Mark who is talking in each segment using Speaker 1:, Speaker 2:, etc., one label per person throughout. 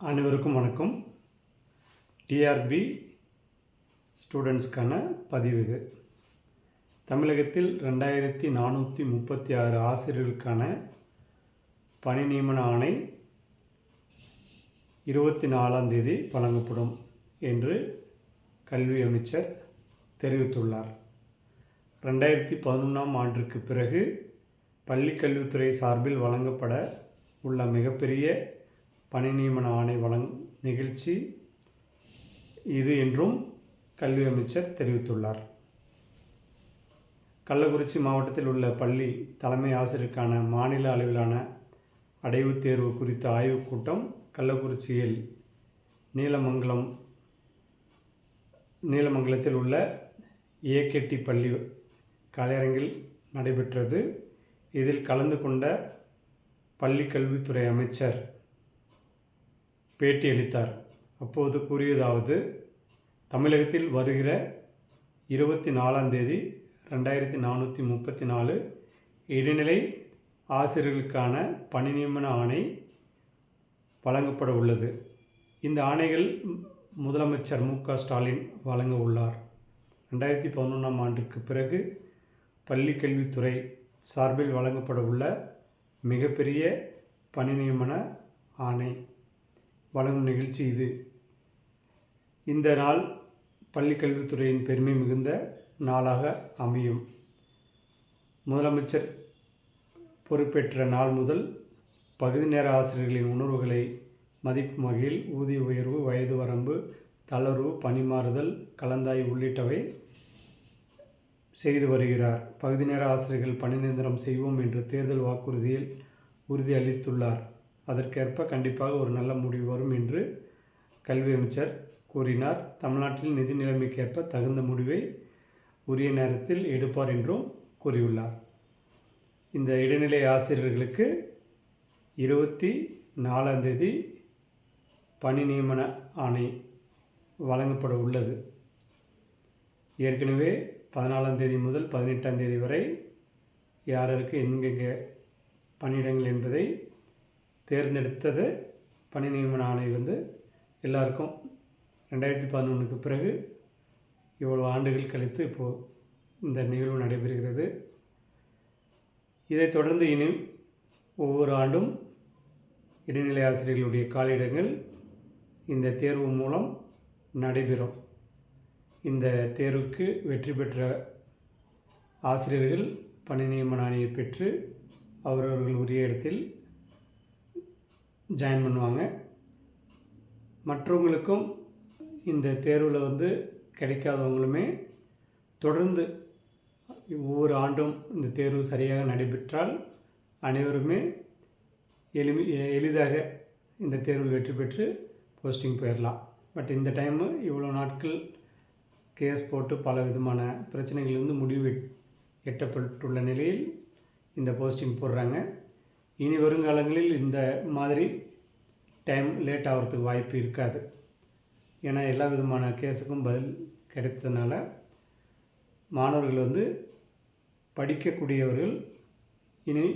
Speaker 1: அனைவருக்கும் வணக்கம். டிஆர்பி ஸ்டூடெண்ட்ஸ்க்கான பதிவு இது. தமிழகத்தில் ரெண்டாயிரத்தி நானூற்றி முப்பத்தி ஆறு ஆசிரியர்களுக்கான பணி நியமன ஆணை இருபத்தி நாலாம் தேதி வழங்கப்படும் என்று கல்வி அமைச்சர் தெரிவித்துள்ளார். ரெண்டாயிரத்தி பதினொன்றாம் ஆண்டிற்கு பிறகு பள்ளிக்கல்வித்துறை சார்பில் வழங்கப்பட உள்ள மிகப்பெரிய பணி நியமன ஆணை வழங் நிகழ்ச்சி இது என்றும் கல்வி அமைச்சர் தெரிவித்துள்ளார். கள்ளக்குறிச்சி மாவட்டத்தில் உள்ள பள்ளி தலைமை ஆசிரியருக்கான மாநில அளவிலான அடைவுத் தேர்வு குறித்த ஆய்வுக் கூட்டம் கள்ளக்குறிச்சியில் நீலமங்கலம் நீலமங்கலத்தில் உள்ள ஏகேடி பள்ளி கலையரங்கில் நடைபெற்றது. இதில் கலந்து கொண்ட பள்ளி கல்வித்துறை அமைச்சர் பேட்டியளித்தார் அப்போது கூறியதாவது தமிழகத்தில் வருகிற இருபத்தி நாலாம் தேதி ரெண்டாயிரத்தி நானூற்றி முப்பத்தி நாலு இடைநிலை ஆசிரியர்களுக்கான பணி நியமன ஆணை வழங்கப்பட உள்ளது. இந்த ஆணைகள் முதலமைச்சர் மு க ஸ்டாலின் வழங்க உள்ளார். ரெண்டாயிரத்தி பதினொன்றாம் ஆண்டுக்கு பிறகு பள்ளி கல்வித்துறை சார்பில் வழங்கப்பட உள்ள மிகப்பெரிய பணி நியமன ஆணை. வழங்கும் நிகழ்ச்சி இது. இந்த நாள் பள்ளிக்கல்வித்துறையின் பெருமை மிகுந்த நாளாக அமையும். முதலமைச்சர் பொறுப்பேற்ற நாள் முதல் பகுதி நேர ஆசிரியர்களின் உணர்வுகளை மதிக்கும் வகையில் ஊதிய உயர்வு வயது வரம்பு தளர்வு பணிமாறுதல் கலந்தாய் உள்ளிட்டவை செய்து வருகிறார். பகுதி நேர ஆசிரியர்கள் பணி நிரந்தரம் செய்வோம் என்று தேர்தல் வாக்குறுதியில் உறுதி அளித்துள்ளார் அதற்கேற்ப கண்டிப்பாக ஒரு நல்ல முடிவு வரும் என்று கல்வி அமைச்சர் கூறினார். தமிழ்நாட்டில் நிதி நிலைமைக்கேற்ப தகுந்த முடிவை உரிய நேரத்தில் எடுப்பார் என்றும் கூறியுள்ளார். இந்த இடைநிலை ஆசிரியர்களுக்கு இருபத்தி நாலாம் தேதி பணி நியமன ஆணை வழங்கப்பட உள்ளது. ஏற்கனவே பதினாலாம் தேதி முதல் பதினெட்டாம் தேதி வரை யாருக்கு எங்கெங்கே பணியிடங்கள் என்பதை தேர்ந்தெடுத்தது பணி நியமன ஆணை வந்து எல்லாருக்கும் ரெண்டாயிரத்தி பதினொன்றுக்கு பிறகு இவ்வளோ ஆண்டுகள் கழித்து இப்போது இந்த நிகழ்வு நடைபெறுகிறது. இதைத் தொடர்ந்து இனி ஒவ்வொரு ஆண்டும் இடைநிலை ஆசிரியர்களுடைய காலியிடங்கள் இந்த தேர்வு மூலம் நடைபெறும். இந்த தேர்வுக்கு வெற்றி பெற்ற ஆசிரியர்கள் பணி நியமன ஆணையை பெற்று அவரவர்கள் உரிய இடத்தில் ஜாயின் பண்ணுவாங்க. மற்றவங்களுக்கும் இந்த தேர்வில் வந்து கிடைக்காதவங்களுமே தொடர்ந்து ஒவ்வொரு ஆண்டும் இந்த தேர்வு சரியாக நடைபெற்றால் அனைவருமே எளிமை எளிதாக இந்த தேர்வில் வெற்றி பெற்று போஸ்டிங் போயிடலாம் பட் இந்த டைமு இவ்வளோ நாட்கள் கேஸ் போட்டு பல விதமான பிரச்சனைகள் வந்து முடிவு எட்டப்பட்டுள்ள நிலையில் இந்த போஸ்டிங் போடுறாங்க. இனி வருங்காலங்களில் இந்த மாதிரி டைம் லேட் ஆகிறதுக்கு வாய்ப்பு இருக்காது. ஏன்னா எல்லா விதமான கேஸுக்கும் பதில் கிடைத்ததுனால மாணவர்கள் வந்து படிக்கக்கூடியவர்கள் இனி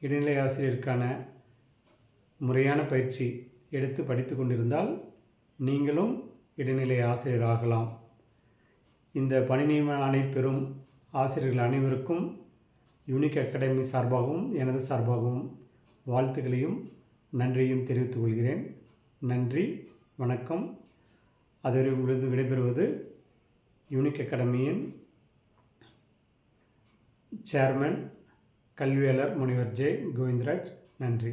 Speaker 1: இடைநிலை ஆசிரியருக்கான முறையான பயிற்சி எடுத்து படித்து கொண்டிருந்தால் நீங்களும் இடைநிலை ஆசிரியர் ஆகலாம். இந்த பணி நியமன ஆணை பெறும் ஆசிரியர்கள் அனைவருக்கும் யூனிக் அகாடமி சார்பாகவும் எனது சார்பாகவும் வாழ்த்துக்களையும் நன்றியும் தெரிவித்துக் கொள்கிறேன். நன்றி வணக்கம். அதுவரை உங்களிருந்து விடைபெறுவது யூனிக் அகாடமியின் சேர்மன் கல்வியாளர் முனிவர் ஜே. கோவிந்தராஜ். நன்றி.